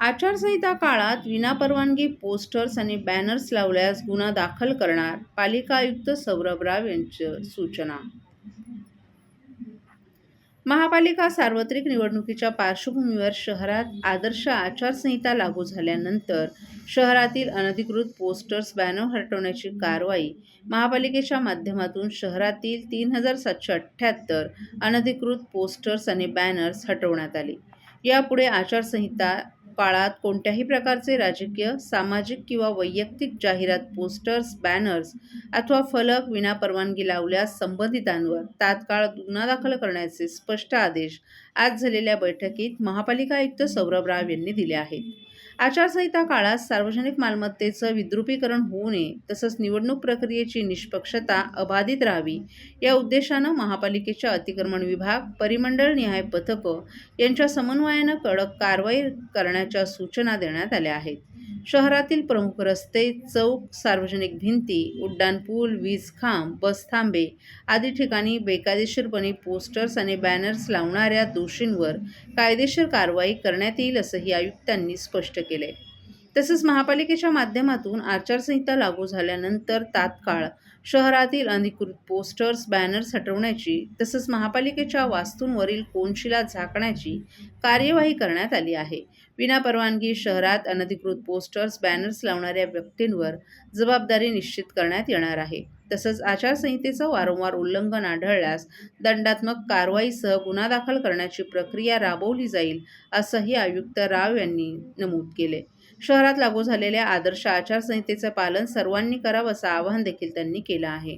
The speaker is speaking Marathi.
आचारसंहिता काळात विनापरवानगी पोस्टर्स आणि बॅनर्स लावल्यास गुन्हा दाखल करणार पालिका आयुक्त सौरभ राव यांची सूचना. महापालिका सार्वत्रिक निवडणुकीच्या पार्श्वभूमीवर शहरात आदर्श आचारसंहिता लागू झाल्यानंतर शहरातील अनधिकृत पोस्टर्स बॅनर हटवण्याची कारवाई महापालिकेच्या माध्यमातून शहरातील तीन हजार सातशे अठ्ठ्याहत्तर अनधिकृत पोस्टर्स आणि बॅनर्स हटवण्यात आली. यापुढे आचारसंहिता काळात कोणत्याही प्रकारचे राजकीय सामाजिक किंवा वैयक्तिक जाहिरात पोस्टर्स बॅनर्स अथवा फलक विनापरवानगी लावल्यास संबंधितांवर तात्काळ गुन्हा दाखल करण्याचे स्पष्ट आदेश आज झालेल्या बैठकीत महापालिका आयुक्त सौरभ राव यांनी दिले आहेत. आचारसंहिता काळात सार्वजनिक मालमत्तेचं विद्रुपीकरण होऊ नये तसंच निवडणूक प्रक्रियेची निष्पक्षता अबाधित राहावी या उद्देशानं महापालिकेच्या अतिक्रमण विभाग परिमंडळ निहाय पथकं यांच्या समन्वयानं कडक कारवाई करण्याच्या सूचना देण्यात आल्या आहेत. शहरातील प्रमुख रस्ते चौक सार्वजनिक भिंती उड्डाणपूल वीज खांब बस थांबे आदी ठिकाणी बेकायदेशीरपणे पोस्टर्स आणि बॅनर्स लावणाऱ्या दोषींवर कायदेशीर कारवाई करण्यात येईल असंही आयुक्तांनी स्पष्ट केले तसंच महापालिकेच्या माध्यमातून आचारसंहिता लागू झाल्यानंतर तात्काळ शहरातील अधिकृत पोस्टर्स बॅनर्स हटवण्याची तसंच महापालिकेच्या वास्तूंवरील कोनशिला झाकण्याची कार्यवाही करण्यात आली आहे. विनापरवानगी शहरात अनधिकृत पोस्टर्स बॅनर्स लावणाऱ्या व्यक्तींवर जबाबदारी निश्चित करण्यात येणार आहे. तसंच आचारसंहितेचं वारंवार उल्लंघन आढळल्यास दंडात्मक कारवाईसह गुन्हा दाखल करण्याची प्रक्रिया राबवली जाईल असंही आयुक्त राव यांनी नमूद केले. शहरात लागू झालेल्या आदर्श आचारसंहितेचं पालन सर्वांनी करावं असं आवाहन देखील त्यांनी केलं आहे.